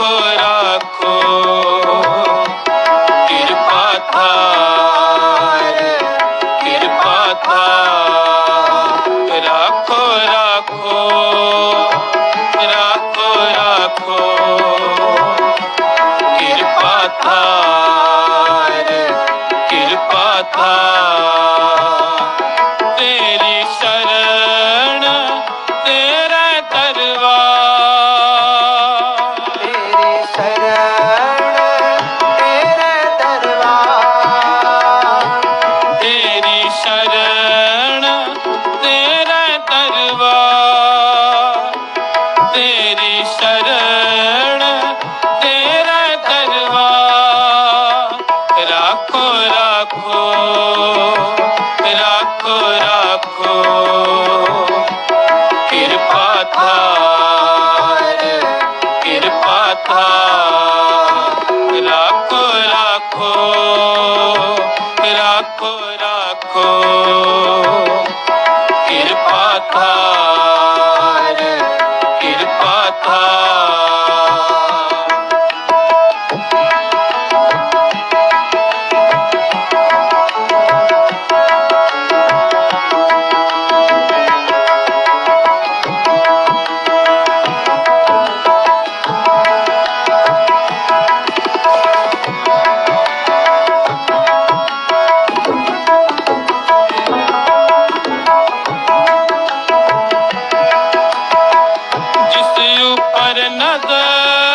ਆਪ ਰਾਖੋ। ਕਿਰਪਾ ਥਾਰ ਕਿਰਪਾ ਥਾਰ ਰਾਖੋ ਕਿਰਪਾ ਥਾਰ ਕਿਰਪਾ ਤੇਰੀ ਸ਼ਰਨ, ਤੇਰਾ ਦਰਬਾਰ ਰੱਖੋ ਰੱਖੋ ਰੱਖੋ ਰੱਖੋ। ਕਿਰਪਾ ਥਾਰ ਕਿਰਪਾ ਥਾਰ ਰੱਖੋ ਰੱਖੋ ਰੱਖੋ ਕਿਰਪਾ ਜਿਸ ਨਜ਼ਰ